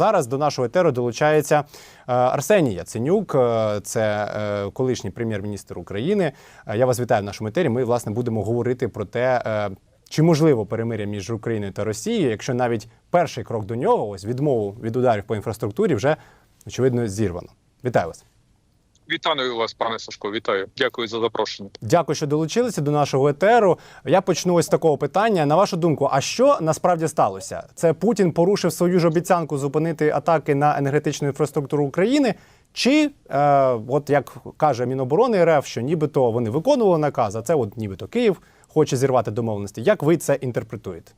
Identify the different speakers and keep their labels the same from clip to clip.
Speaker 1: зараз до нашого етеру долучається е, Арсеній Яценюк, е, це е, колишній прем'єр-міністр України. Я вас вітаю в нашому етері. Ми власне будемо говорити про те. Чи можливо перемиря між Україною та Росією, якщо навіть перший крок до нього, ось відмову від ударів по інфраструктурі, вже очевидно зірвано? Вітаю вас.
Speaker 2: Вітаю вас, пане Сашко. Вітаю. Дякую за запрошення.
Speaker 1: Дякую, що долучилися до нашого етеру. Я почну ось з такого питання. На вашу думку, а що насправді сталося? Це Путін порушив свою ж обіцянку зупинити атаки на енергетичну інфраструктуру України? Чи, е, от як каже Міноборони РФ, що нібито вони виконували наказ, а це от нібито Київ хоче зірвати домовленості. Як ви це інтерпретуєте?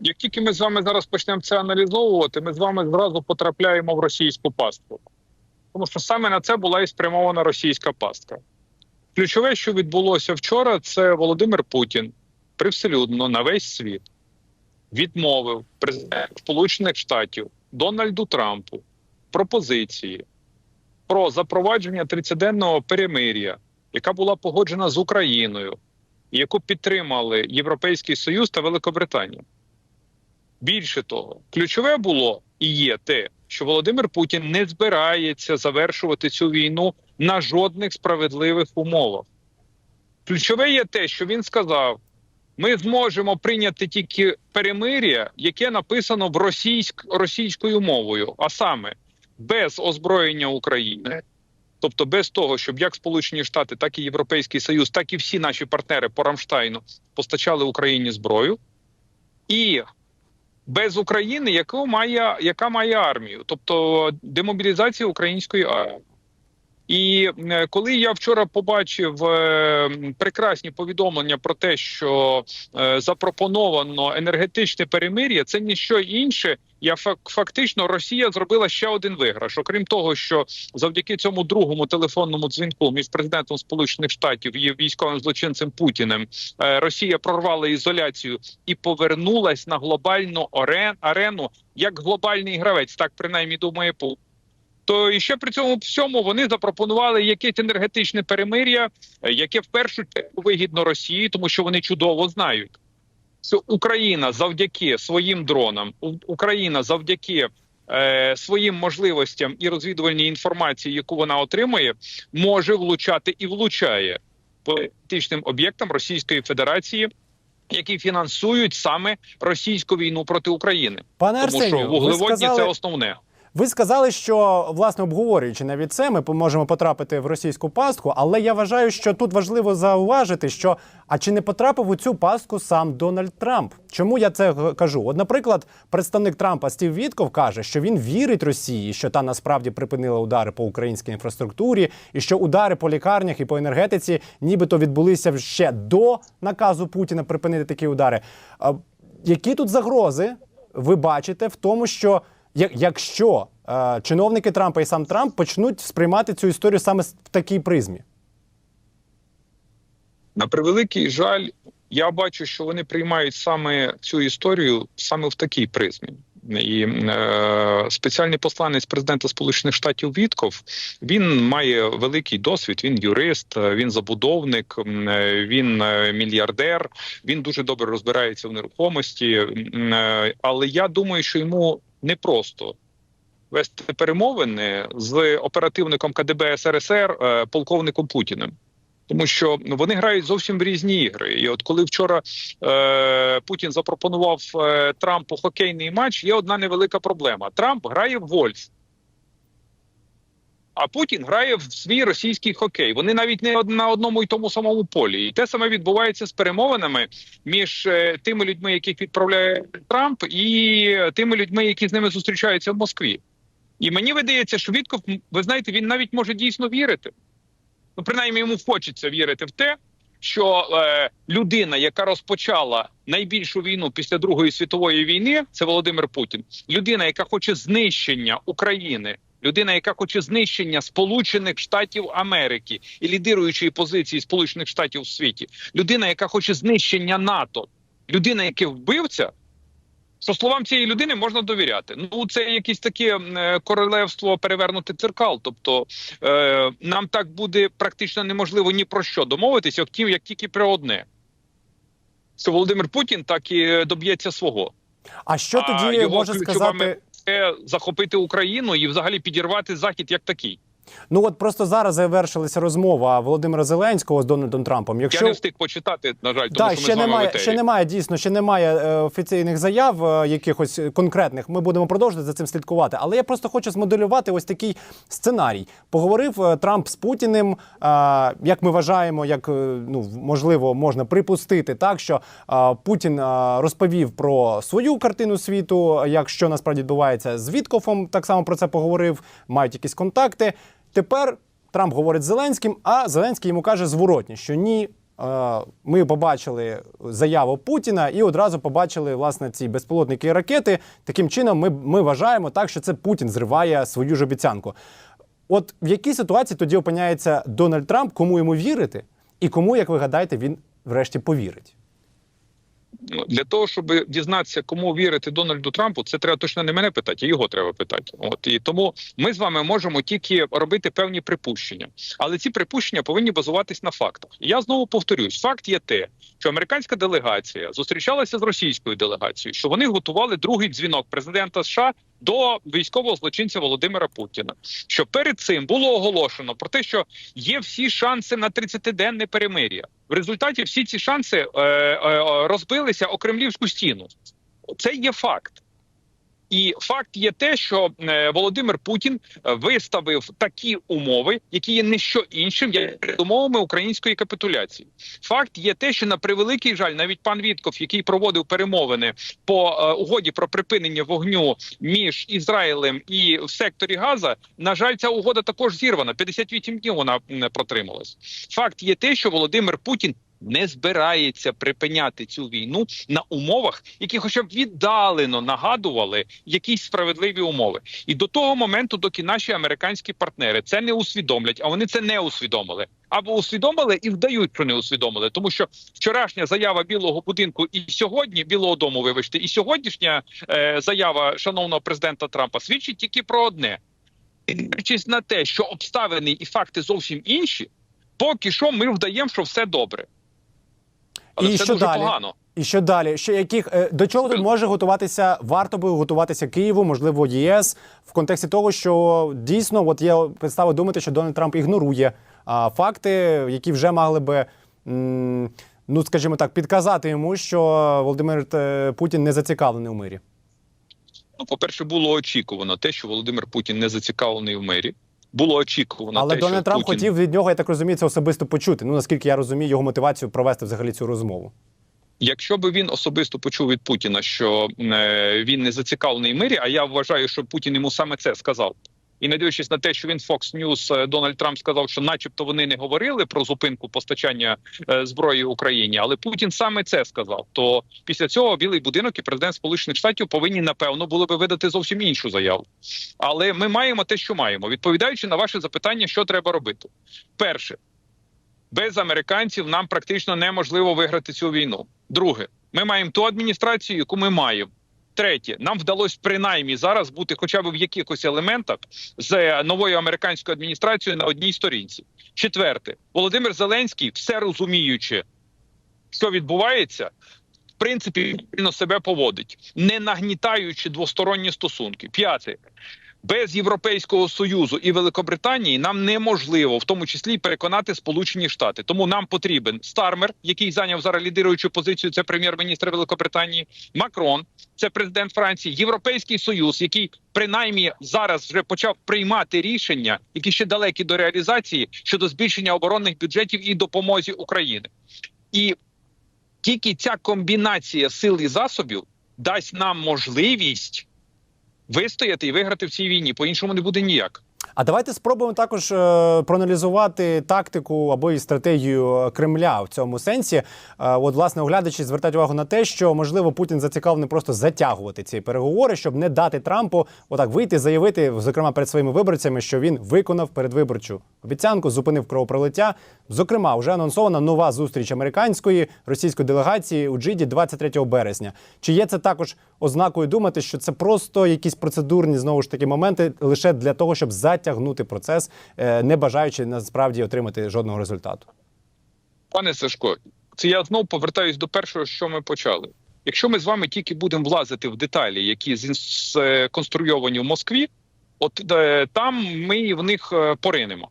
Speaker 2: Як тільки ми з вами зараз почнемо це аналізовувати, ми з вами зразу потрапляємо в російську пастку. Тому що саме на це була і спрямована російська пастка. Ключове, що відбулося вчора, це Володимир Путін привселюдно на весь світ відмовив президент Сполучених Штатів Дональду Трампу пропозиції про запровадження 30-денного перемир'я, яка була погоджена з Україною, яку підтримали Європейський Союз та Великобританія. Більше того, ключове було і є те, що Володимир Путін не збирається завершувати цю війну на жодних справедливих умовах. Ключове є те, що він сказав: ми зможемо прийняти тільки перемир'я, яке написано в російськ, російською мовою, а саме без озброєння України. Тобто без того, щоб як Сполучені Штати, так і Європейський Союз, так і всі наші партнери по Рамштайну постачали Україні зброю, і без України, яку має, яка має армію, тобто демобілізація української армії. І е, коли я вчора побачив е, прекрасні повідомлення про те, що е, запропоновано енергетичне перемир'я, це ніщо інше. Я фак- фактично Росія зробила ще один виграш. Окрім того, що завдяки цьому другому телефонному дзвінку між президентом Сполучених Штатів і військовим злочинцем Путіним Росія прорвала ізоляцію і повернулась на глобальну арену як глобальний гравець, так принаймні думає Путін. То і ще при цьому всьому вони запропонували якесь енергетичне перемир'я, е, яке в першу чергу вигідно Росії, тому що вони чудово знають, що Україна завдяки своїм дронам, Україна завдяки е, своїм можливостям і розвідувальній інформації, яку вона отримує, може влучати і влучає політичним об'єктам Російської Федерації. Які фінансують саме російську війну проти України,
Speaker 1: Пане
Speaker 2: тому що вуглеводні
Speaker 1: сказали,
Speaker 2: це основне.
Speaker 1: Ви сказали, що власне обговорюючи навіть це, ми можемо потрапити в російську пастку, але я вважаю, що тут важливо зауважити, що а чи не потрапив у цю пастку сам Дональд Трамп? Чому я це кажу? От, наприклад, представник Трампа Стів Вітков каже, що він вірить Росії, що та насправді припинила удари по українській інфраструктурі, і що удари по лікарнях і по енергетиці, нібито відбулися ще до наказу Путіна припинити такі удари. Які тут загрози ви бачите в тому, що якщо е, чиновники Трампа і сам Трамп почнуть сприймати цю історію саме в такій призмі.
Speaker 2: На превеликий жаль, я бачу, що вони приймають саме цю історію саме в такій призмі. І е, спеціальний посланець президента Сполучених Штатів Вітков він має великий досвід. Він юрист, е, він забудовник, е, він е, мільярдер. Він дуже добре розбирається в нерухомості. Але я думаю, що йому непросто вести перемовини з оперативником КДБ СРСР е, полковником Путіним. Тому що вони грають зовсім в різні ігри. І от коли вчора е, Путін запропонував е, Трампу хокейний матч, є одна невелика проблема: Трамп грає в гольф, а Путін грає в свій російський хокей. Вони навіть не на одному і тому самому полі. І те саме відбувається з перемовинами між е, тими людьми, яких відправляє Трамп, і тими людьми, які з ними зустрічаються в Москві. І мені видається, що Вітков, ви знаєте, він навіть може дійсно вірити. Ну, принаймні, йому хочеться вірити в те, що е, людина, яка розпочала найбільшу війну після Другої світової війни, це Володимир Путін. Людина, яка хоче знищення України, людина, яка хоче знищення Сполучених Штатів Америки і лідируючої позиції Сполучених Штатів у світі, людина, яка хоче знищення НАТО, людина, яка вбивця. Що словам цієї людини можна довіряти. Ну це якесь таке королевство перевернути циркал. Тобто е, нам так буде практично неможливо ні про що домовитися, втім, як тільки про одне. Що Володимир Путін так і доб'ється свого.
Speaker 1: А що тоді
Speaker 2: його
Speaker 1: може
Speaker 2: ключова
Speaker 1: сказати
Speaker 2: це захопити Україну і взагалі підірвати захід як такий.
Speaker 1: Ну от просто зараз завершилася розмова Володимира Зеленського з Дональдом Трампом.
Speaker 2: Я
Speaker 1: Якщо
Speaker 2: не встиг почитати, на жаль, тому
Speaker 1: Так,
Speaker 2: що ми
Speaker 1: ще
Speaker 2: з вами
Speaker 1: немає, ще немає дійсно, ще немає е, офіційних заяв е, якихось конкретних. Ми будемо продовжувати за цим слідкувати. Але я просто хочу змоделювати ось такий сценарій. Поговорив е, Трамп з Путіним. е, як ми вважаємо, як е, ну можливо можна припустити, так що е, Путін е, розповів про свою картину світу, як що насправді відбувається з Віткофом. Так само про це поговорив. Мають якісь контакти. Тепер Трамп говорить з Зеленським, а Зеленський йому каже зворотні, що ні. е, Ми побачили заяву Путіна і одразу побачили власне ці безпілотники ракети. Таким чином, ми, ми вважаємо так, що це Путін зриває свою ж обіцянку. От в якій ситуації тоді опиняється Дональд Трамп, кому йому вірити, і кому, як ви гадаєте, він врешті повірить?
Speaker 2: Для того, щоб дізнатися, кому вірити Дональду Трампу, це треба точно не мене питати, а його треба питати. От і тому ми з вами можемо тільки робити певні припущення, але ці припущення повинні базуватись на фактах. Я знову повторюсь: факт є те, що американська делегація зустрічалася з російською делегацією, що вони готували другий дзвінок президента США до військового злочинця Володимира Путіна. Що перед цим було оголошено про те, що є всі шанси на 30-денне перемир'я. В результаті всі ці шанси е, е, розбилися о Кремлівську стіну. Це є факт. І факт є те, що е, Володимир Путін е, виставив такі умови, які є не що іншим, як умовами української капітуляції. Факт є те, що на превеликий жаль, навіть пан Вітков, який проводив перемовини по е, угоді про припинення вогню між Ізраїлем і в секторі Газа, на жаль, ця угода також зірвана. 58 днів вона протрималась. Факт є те, що Володимир Путін. Не збирається припиняти цю війну на умовах, які, хоча б віддалено нагадували якісь справедливі умови, і до того моменту, доки наші американські партнери це не усвідомлять, а вони це не усвідомили. Або усвідомили і вдають, що не усвідомили, тому що вчорашня заява Білого будинку і сьогодні Білого дому, вибачте, і сьогоднішня е, заява шановного президента Трампа свідчить тільки про одне: дивлячись на те, що обставини і факти зовсім інші, поки що ми вдаємо, що все добре. Але
Speaker 1: І
Speaker 2: це
Speaker 1: що
Speaker 2: дуже
Speaker 1: далі?
Speaker 2: погано.
Speaker 1: І що далі? Що яких е, до чого тут може готуватися? Варто би готуватися Києву, можливо, ЄС в контексті того, що дійсно, от є підстави думати, що Дональд Трамп ігнорує а, факти, які вже могли би. м, Ну, скажімо так, підказати йому, що Володимир е, Путін не зацікавлений у мирі.
Speaker 2: Ну, по-перше, було очікувано те, що Володимир Путін не зацікавлений в мирі. Було очікувано
Speaker 1: Але
Speaker 2: те,
Speaker 1: Дональд
Speaker 2: що
Speaker 1: Трамп
Speaker 2: Путін...
Speaker 1: хотів від нього, я так розумію, це особисто почути. Ну наскільки я розумію, його мотивацію провести взагалі цю розмову.
Speaker 2: Якщо би він особисто почув від Путіна, що е, він не зацікавлений в мирі, а я вважаю, що Путін йому саме це сказав. І не дивлячись на те, що він Fox News, е, Дональд Трамп сказав, що, начебто, вони не говорили про зупинку постачання е, зброї Україні, але Путін саме це сказав. То після цього Білий будинок і президент Сполучених Штатів повинні напевно було би видати зовсім іншу заяву. Але ми маємо те, що маємо. Відповідаючи на ваше запитання, що треба робити, перше без американців нам практично неможливо виграти цю війну. Друге, ми маємо ту адміністрацію, яку ми маємо. Третє, нам вдалося принаймні зараз бути хоча б в якихось елементах з новою американською адміністрацією на одній сторінці. Четверте, Володимир Зеленський, все розуміючи, що відбувається, в принципі, вільно себе поводить, не нагнітаючи двосторонні стосунки. П'яте. Без Європейського союзу і Великобританії нам неможливо, в тому числі переконати Сполучені Штати. Тому нам потрібен Стармер, який зайняв зараз лідируючу позицію. Це прем'єр-міністр Великобританії, Макрон, це президент Франції, Європейський Союз, який принаймні зараз вже почав приймати рішення, які ще далекі до реалізації щодо збільшення оборонних бюджетів і допомозі Україні. І тільки ця комбінація сил і засобів дасть нам можливість вистояти і виграти в цій війні. По іншому не буде ніяк.
Speaker 1: А давайте спробуємо також е, проаналізувати тактику або і стратегію Кремля в цьому сенсі. Е, от, власне, оглядачі звертають увагу на те, що можливо Путін зацікавлений просто затягувати ці переговори, щоб не дати Трампу отак вийти, заявити, зокрема перед своїми виборцями, що він виконав передвиборчу обіцянку, зупинив кровопролиття. Зокрема, вже анонсована нова зустріч американської російської делегації у Джиді 23 березня. Чи є це також ознакою думати, що це просто якісь процедурні знову ж таки моменти лише для того, щоб затягнути процес, е, не бажаючи насправді отримати жодного результату?
Speaker 2: Пане Сашко, це я знову повертаюсь до першого, що ми почали. Якщо ми з вами тільки будемо влазити в деталі, які сконструйовані в Москві, от е, там ми в них е, поринемо.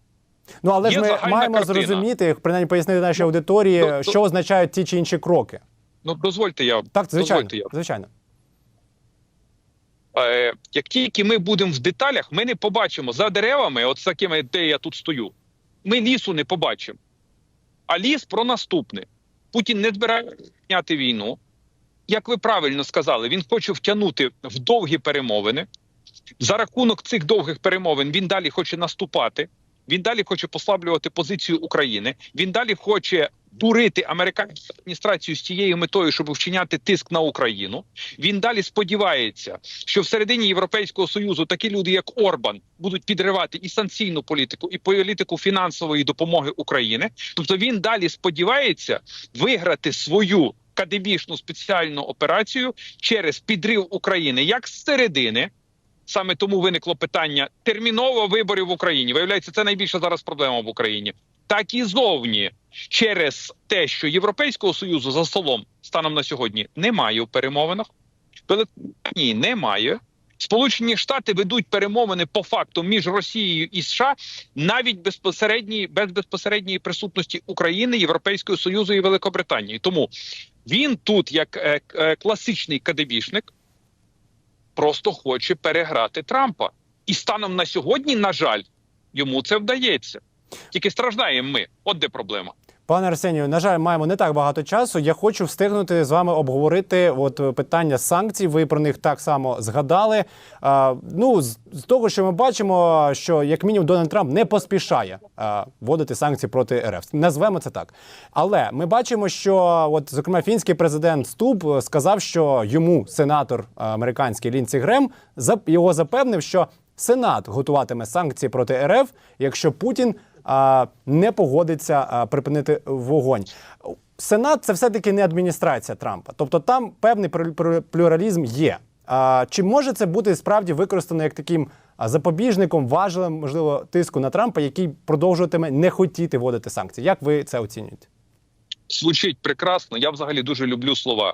Speaker 1: Ну але ж ми маємо
Speaker 2: картина.
Speaker 1: зрозуміти, принаймні пояснити нашій аудиторії,
Speaker 2: Ну,
Speaker 1: що означають ті чи інші кроки.
Speaker 2: Ну дозвольте я
Speaker 1: Так, звичайно,
Speaker 2: дозвольте я.
Speaker 1: звичайно.
Speaker 2: Е, як тільки ми будемо в деталях, ми не побачимо за деревами, от з такими, де я тут стою. Ми лісу не побачимо. А ліс про наступне: Путін не збирає зняти війну. Як ви правильно сказали, він хоче втягнути в довгі перемовини. За рахунок цих довгих перемовин він далі хоче наступати. Він далі хоче послаблювати позицію України. Він далі хоче дурити американську адміністрацію з тією метою, щоб вчиняти тиск на Україну. Він далі сподівається, що всередині Європейського союзу такі люди, як Орбан, будуть підривати і санкційну політику, і політику фінансової допомоги України. Тобто він далі сподівається виграти свою кадебішну спеціальну операцію через підрив України як зсередини. Саме тому виникло питання терміново виборів в Україні. Виявляється, це найбільша зараз проблема в Україні, так і зовні через те, що Європейського союзу за столом станом на сьогодні немає в перемовинах. Великобританії немає. Сполучені Штати ведуть перемовини по факту між Росією і США навіть безпосередньої без безпосередньої присутності України, Європейського Союзу і Великобританії. Тому він тут, як е, е, класичний кадебішник, просто хоче переграти Трампа. І станом на сьогодні, на жаль, йому це вдається. Тільки страждаємо ми. От де проблема.
Speaker 1: Пане Арсенію, на жаль, маємо не так багато часу. Я хочу встигнути з вами обговорити от е, питання санкцій. Ви про них так само згадали. А, ну, з, того, що ми бачимо, що як мінімум Дональд Трамп не поспішає а, вводити санкції проти РФ. Назвемо це так. Але ми бачимо, що от зокрема фінський президент Стуб е, сказав, що йому сенатор е, американський Лінці Грем його запевнив, що Сенат готуватиме санкції проти РФ, якщо Путін не погодиться припинити вогонь. Сенат це все-таки не адміністрація Трампа, тобто там певний плю- плю- плюралізм є. Чи може це бути справді використано як таким запобіжником, важелем, можливо, тиску на Трампа, який продовжуватиме не хотіти вводити санкції? Як ви це оцінюєте?
Speaker 2: Звучить прекрасно. Я взагалі дуже люблю слова,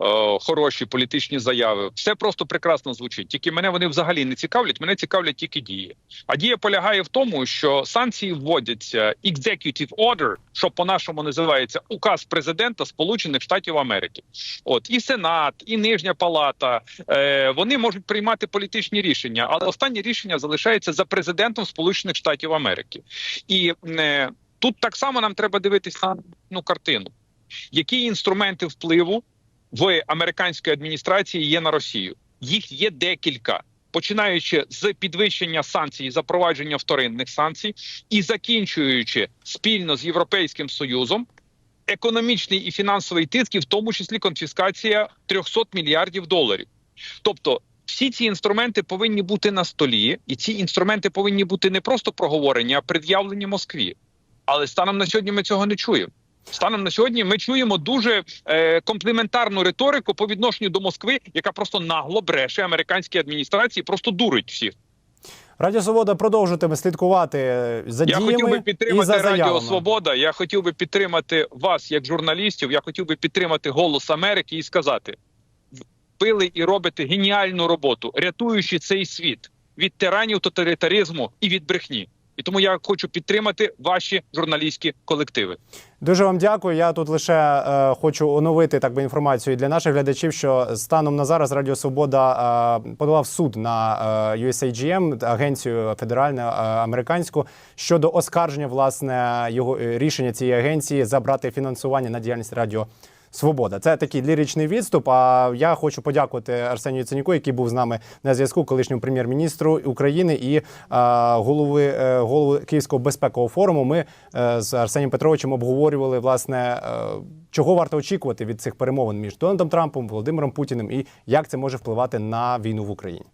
Speaker 2: е, хороші політичні заяви. Все просто прекрасно звучить. Тільки мене вони взагалі не цікавлять. Мене цікавлять тільки дії. А дія полягає в тому, що санкції вводяться executive order, що по-нашому називається указ президента Сполучених Штатів Америки. От і Сенат, і Нижня Палата е, вони можуть приймати політичні рішення, але останнє рішення залишається за президентом Сполучених Штатів Америки. І е, тут так само нам треба дивитися на ну, картину. Які інструменти впливу в американській адміністрації є на Росію? Їх є декілька. Починаючи з підвищення санкцій, запровадження вторинних санкцій, і закінчуючи спільно з Європейським Союзом економічний і фінансовий тиск, і в тому числі конфіскація 300 мільярдів доларів. Тобто, всі ці інструменти повинні бути на столі, і ці інструменти повинні бути не просто проговорені, а пред'явлені Москві. Але станом на сьогодні ми цього не чуємо. Станом на сьогодні ми чуємо дуже е, компліментарну риторику по відношенню до Москви, яка просто нагло бреше американській адміністрації, просто дурить всіх.
Speaker 1: Радіо Свобода продовжуватиме слідкувати за
Speaker 2: Я
Speaker 1: діями
Speaker 2: хотів би
Speaker 1: і за
Speaker 2: Радіо. Свобода. Я хотів би підтримати вас як журналістів. Я хотів би підтримати голос Америки і сказати: пили і робите геніальну роботу, рятуючи цей світ від тиранів тоталітаризму і від брехні. І тому я хочу підтримати ваші журналістські колективи.
Speaker 1: Дуже вам дякую. Я тут лише е, хочу оновити так би інформацію для наших глядачів, що станом на зараз Радіо Свобода е, подавав суд на е, USAGM, агенцію федеральну е, американську, щодо оскарження власне його е, рішення цієї агенції забрати фінансування на діяльність Радіо Свобода. Це такий ліричний відступ. А я хочу подякувати Арсенію Ценюку, який був з нами на зв'язку, колишньому прем'єр-міністру України і е, голови е, голови Київського безпекового форуму. Ми е, з Арсенієм Петровичем обговорювали власне, чого варто очікувати від цих перемовин між Дональдом Трампом, Володимиром Путіним і як це може впливати на війну в Україні.